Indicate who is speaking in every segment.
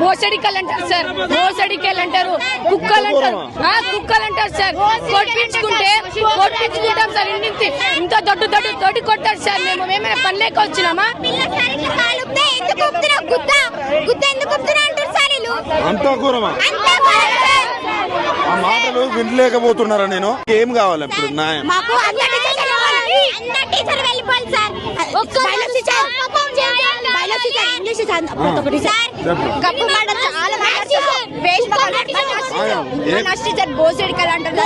Speaker 1: మోసడికలు అంటారు సార్. మోసడికలు అంటారు కుక్కలు అంటారు ఆ, కుక్కలు అంటారు సార్. కొట్టించుకుంటే కొట్టించుకుంటాం సార్. ఇంటి ఇంత దొడ్డు దొడ్డు దొడ్డి కొట్టారు సార్. మేము మేమైనా వచ్చినామా.
Speaker 2: అంతా
Speaker 3: అంతే ఘోరం సార్.
Speaker 2: ఆ మాటలు వినలేకపోతున్నారా నేను? ఏం కావాలి ఇప్పుడు?
Speaker 3: మాకు వెళ్ళిపోవాలి. సార్. English sir. ఒకటి సార్. కప్పు మాట చాలా మాట్లాడతారు. వేస్ట్ మాట్లాడతారు.
Speaker 2: ఆయా, ఏ-
Speaker 3: మా నర్సు టీచర్ బోసెడికలు అంటారు.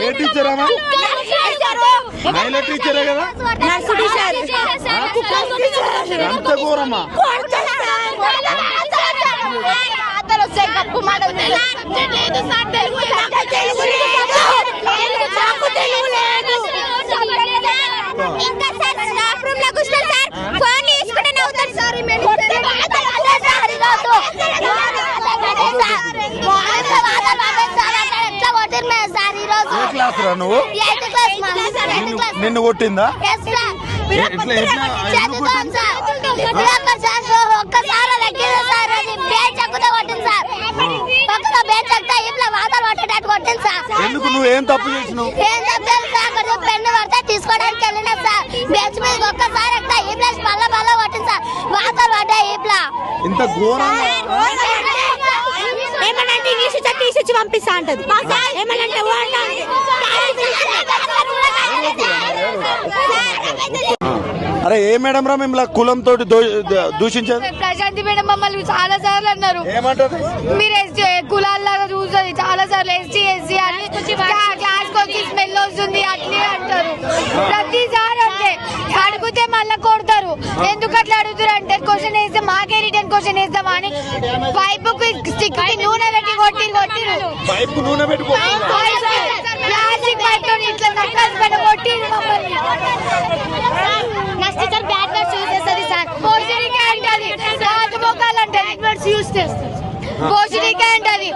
Speaker 2: ఏ టీచర్ అమ్మా. మహిళా టీచరే కదా
Speaker 3: నర్సు టీచర్.
Speaker 2: అంత ఘోరమా క్లాస్ రా నువ్వు నిన్ను కొట్టిందా. ఎట్లా- ఎట్లా?
Speaker 3: ఒక్కసారి ఒక్కసారి లెక్కింది సార్ అది బేచ్ ఎక్కుతే కొట్టింది సార్ పక్కన బేచ్ ఎక్కితే పట్టేటట్టు కొట్టింది సార్
Speaker 2: ఎందుకు నువ్వు ఏం తప్పు చేసినావు
Speaker 3: ఏం సార్ పెన్ను పడితే తీసుకోవడానికి వెళ్ళినా సార్ బెంచ్ మీద ఒక్కసారి ఎక్కితే ఈ ప్లేస్ మళ్ళా మళ్ళా కొట్టింది సార్ వాతలు పడ్డాయి ఇట్లా
Speaker 2: ఇంత ఘోరంగా
Speaker 3: ఏమనంటే ఇంగ్లీష్ చట్టి తీసిచ్చి పంపిస్తా అంటది ఏమనంటే
Speaker 2: అరే ఏ మేడం రా మిమ్మల్ని కులంతో దూషించారు?
Speaker 1: ప్రశాంతి మేడం మమ్మల్ని చాలా సార్లు అన్నారు.
Speaker 2: ఏమంటారు?
Speaker 1: మీరు ఎస్టీ కులాల్లాగా చూస్తుంది చాలా సార్లు ఎస్టీ ఎస్సీ అని. క్లాస్ వచ్చి స్మెల్ వస్తుంది అట్లే అంటారు. ప్రతిసారి అంతే. అడిగితే మళ్ళీ కొడతారు. ఎందుకు అట్లా అడుగుతారు అంటే క్వశ్చన్ వేస్తే మాకే రిటర్న్ క్వశ్చన్ వేస్తామా అని. పైపు స్టిక్ నూనె పెట్టి కొట్టి కొట్టిరు.
Speaker 2: పైపు నూనె పెట్టుకో
Speaker 1: ప్లాస్టిక్ పైప్ తోని ఇట్లా నక్కలు పెట్టి కొట్టిరు మమ్మల్ని
Speaker 3: next teacher bad words use చేస్తుంది సార్
Speaker 1: పోషణిక అంటది రాజు ఎడ్వర్డ్స్ యూస్ చేస్తారు పోషణిక అంటది దొంగ